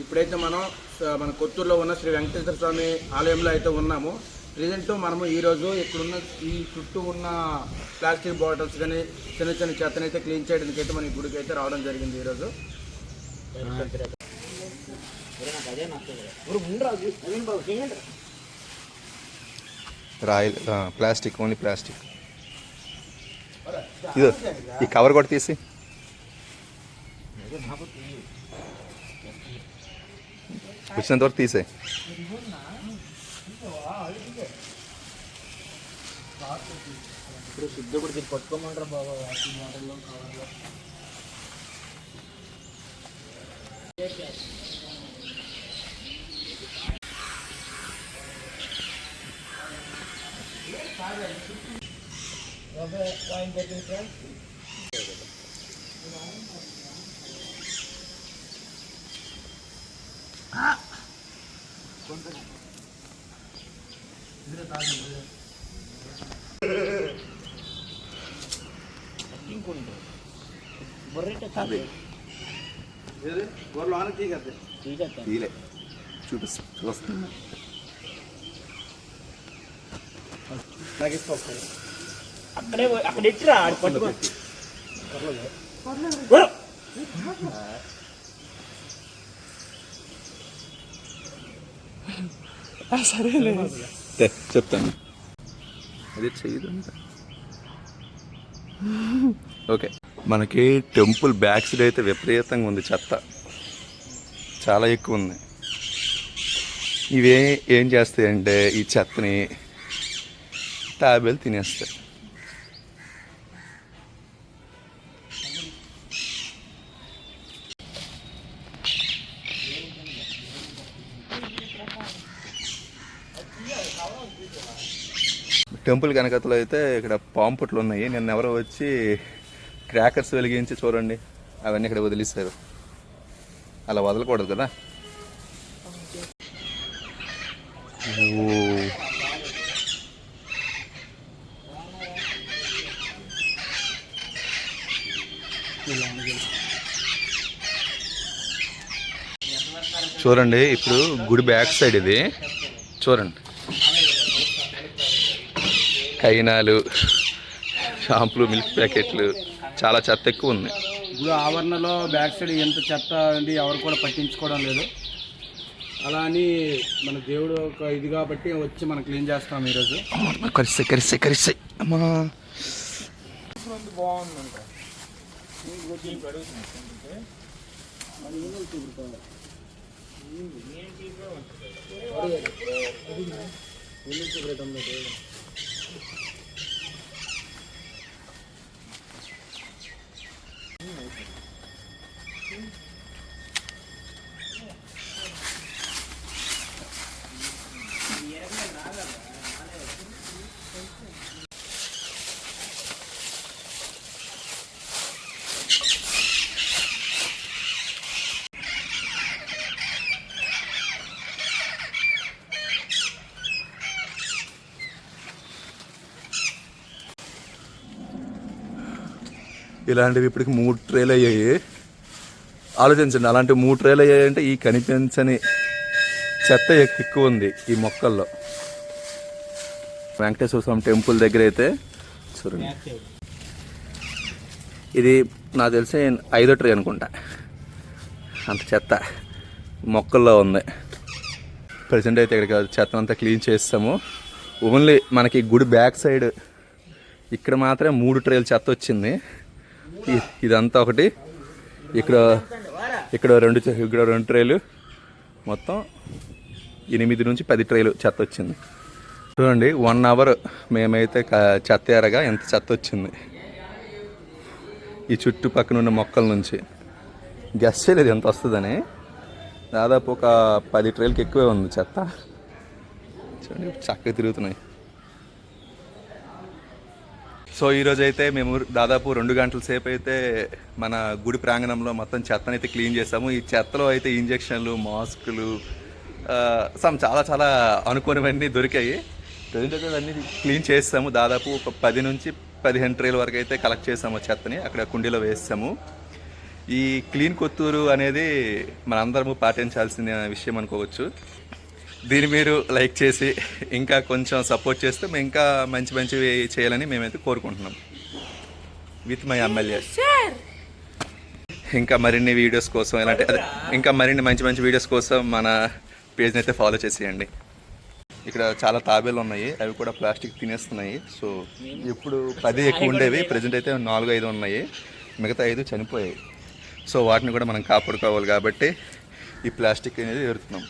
ఇప్పుడైతే మనం మన కొత్తూరులో ఉన్న శ్రీ వెంకటేశ్వర స్వామి ఆలయంలో అయితే ఉన్నాము. ప్రజెంట్ మనము ఈరోజు ఇక్కడున్న ఈ చుట్టూ ఉన్న ప్లాస్టిక్ బాటిల్స్ కానీ చిన్న చిన్న చెత్తని అయితే క్లీన్ చేయడానికి అయితే మన గుడికి అయితే రావడం జరిగింది ఈరోజు రాయల్ ప్లాస్టిక్ ఓన్లీ ప్లాస్టిక్. ఈ కవర్ కూడా తీసి. వచ్చినంత వరకు తీసే ఇప్పుడు శుద్ధ గుడికి పట్టుకోమంటారు బాబా బాటిల్లో కవర్లో ఏది గొర్రెలు ఆన చూపిస్తా తగ్గిస్తాను అక్కడే అక్కడ ఎట్టిరా పట్టుకో. సరేలే. చెప్తాను. అది చేయదంతా ఓకే. మనకి టెంపుల్ బ్యాక్ సైడ్ అయితే విపరీతంగా ఉంది చెత్త. చాలా ఎక్కువ ఉంది. ఇవే ఏం చేస్తాయంటే ఈ చెత్తని తాబేలు తినేస్తాయి. టెంపుల్ కనకతలో అయితే ఇక్కడ పాంపుట్లు ఉన్నాయి. నిన్న ఎవరో వచ్చి క్రాకర్స్ వెలిగించి చూడండి. అవన్నీ ఇక్కడ వదిలేశారు. అలా వదలకూడదు కదా? చూడండి ఇప్పుడు గుడి బ్యాక్ సైడ్ ఇది. చూడండి. కైనాలు షాంపులు మిల్క్ ప్యాకెట్లు చాలా చెత్త ఎక్కువ ఉంది. గుడి ఆవరణలో బ్యాక్ సైడ్ ఎంత చెత్త ఉంది ఎవరు కూడా పట్టించుకోవడం లేదు. అలా అని మన దేవుడు ఒక ఇది కాబట్టి వచ్చి మనం క్లీన్ చేస్తాం ఈరోజు. కరిస్తాయి కరిస్తాయి కరిస్తాయి అమ్మా. ఇలాంటివి ఇప్పటికి మూడు ట్రేలు అయ్యాయి. ఆలోచించండి అలాంటి మూడు ట్రేలు అయ్యాయి అంటే ఈ కనిపించని చెత్త ఎక్కువ ఉంది ఈ మొక్కల్లో. వెంకటేశ్వర స్వామి టెంపుల్ దగ్గర అయితే చూడండి. ఇది నాకు తెలిసి ఐదో ట్రే అనుకుంటా. అంత చెత్త మొక్కల్లో ఉంది. ప్రజెంట్ అయితే ఇక్కడ చెత్త అంతా క్లీన్ చేస్తాము ఓన్లీ మనకి గుడి బ్యాక్ సైడ్ ఇక్కడ మాత్రమే మూడు ట్రేలు చెత్త వచ్చింది. ఇదంతా ఒకటి. ఇక్కడ ఇక్కడ రెండు ఇక్కడ రెండు ట్రైలు. మొత్తం ఎనిమిది నుంచి పది ట్రైలు చెత్త వచ్చింది. చూడండి వన్ అవర్ మేమైతే చెత్త ఎరగా ఎంత చెత్త వచ్చింది. ఈ చుట్టుపక్కల ఉన్న మొక్కల నుంచి. గెస్ చేయలేదు ఎంత వస్తుందని. దాదాపు ఒక పది ట్రైల్కి ఎక్కువే ఉంది చెత్త. చూడండి చక్కగా తిరుగుతున్నాయి. సో ఈరోజు అయితే మేము దాదాపు రెండు గంటల సేపు అయితే మన గుడి ప్రాంగణంలో మొత్తం చెత్తను అయితే క్లీన్ చేసాము. ఈ చెత్తలో అయితే ఇంజక్షన్లు మాస్కులు సమ్ చాలా చాలా అనుకోనివన్నీ దొరికాయి. ప్రజెంట్ అన్నీ క్లీన్ చేస్తాము దాదాపు ఒక పది నుంచి పదిహేను ట్రేల వరకు అయితే కలెక్ట్ చేసాము చెత్తని. అక్కడ కుండీలో వేసాము ఈ క్లీన్ కొత్తూరు అనేది మనందరము పాటించాల్సిన విషయం అనుకోవచ్చు. దీన్ని మీరు లైక్ చేసి ఇంకా కొంచెం సపోర్ట్ చేస్తే మేము ఇంకా మంచి మంచివి చేయాలని మేమైతే కోరుకుంటున్నాం. విత్ మై ఎమ్మెల్యే ఇంకా మరిన్ని వీడియోస్ కోసం ఎలాంటి అదే ఇంకా మరిన్ని మంచి మంచి వీడియోస్ కోసం మన పేజ్ని అయితే ఫాలో చేసేయండి. ఇక్కడ చాలా తాబేలు ఉన్నాయి అవి కూడా ప్లాస్టిక్ తినేస్తున్నాయి. సో ఇప్పుడు పది ఎక్కువ ఉండేవి ప్రజెంట్ అయితే నాలుగు ఐదు ఉన్నాయి. మిగతా ఐదు చనిపోయాయి. సో వాటిని కూడా మనం కాపాడుకోవాలి కాబట్టి ఈ ప్లాస్టిక్ అనేది ఎరుతున్నాం.